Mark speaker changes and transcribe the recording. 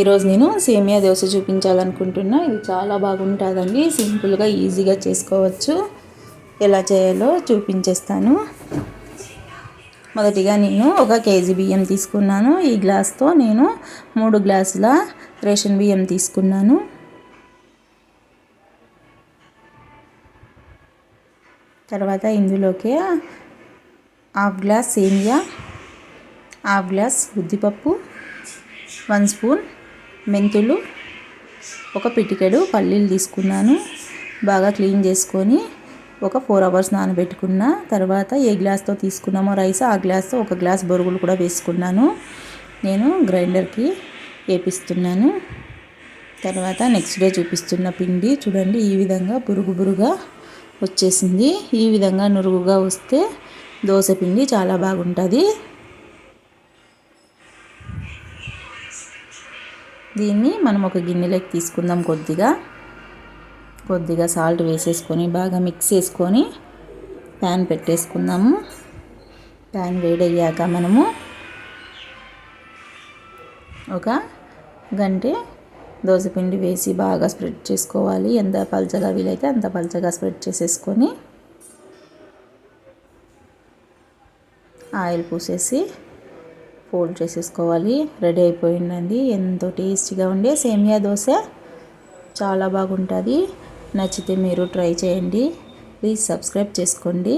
Speaker 1: ఈరోజు నేను సేమియా దోశ చూపించాలనుకుంటున్నా. ఇది చాలా బాగుంటుందండి. సింపుల్గా ఈజీగా చేసుకోవచ్చు. ఎలా చేయాలో చూపించేస్తాను. మొదటిగా నేను ఒక కేజీ బియ్యం తీసుకున్నాను. ఈ గ్లాస్తో నేను మూడు గ్లాసుల రేషన్ బియ్యం తీసుకున్నాను. తర్వాత ఇందులోకి హాఫ్ గ్లాస్ సేమియా హాఫ్ గ్లాస్ ఉద్దిపప్పు వన్ స్పూన్ మెంతులు ఒక పిటికెడు పల్లీలు తీసుకున్నాను. బాగా క్లీన్ చేసుకొని ఒక ఫోర్ అవర్స్ నానబెట్టుకున్న తర్వాత ఏ గ్లాస్తో తీసుకున్నామో రైస్ ఆ గ్లాస్తో ఒక గ్లాస్ బొరుగులు కూడా వేసుకున్నాను. నేను గ్రైండర్కి వేపిస్తున్నాను. తర్వాత నెక్స్ట్ డే చూపిస్తున్న పిండి చూడండి ఈ విధంగా బురుగు బురుగా వచ్చేసింది. ఈ విధంగా నురుగుగా వస్తే దోశ పిండి చాలా బాగుంటుంది. దీన్ని మనం ఒక గిన్నెలోకి తీసుకుందాం కొద్దిగా. కొద్దిగా సాల్ట్ వేసేసుకొని బాగా మిక్స్ చేసుకొని ప్యాన్ పెట్టేసుకుందాము. ప్యాన్ వేడయ్యాక మనము ఒక గంటే దోశపిండి వేసి బాగా స్ప్రెడ్ చేసుకోవాలి. ఎంత పల్చగా వీలైతే అంత పల్చగా స్ప్రెడ్ చేసేసుకొని ఆయిల్ పూసేసి ఫోల్డ్ చేసేసుకోవాలి. రెడీ అయిపోయిందండి. ఎంతో టేస్టీగా ఉండే సేమియా దోశ. చాలా బాగుంటుంది. నచ్చితే మీరు ట్రై చేయండి. ప్లీజ్ సబ్స్క్రైబ్ చేసుకోండి.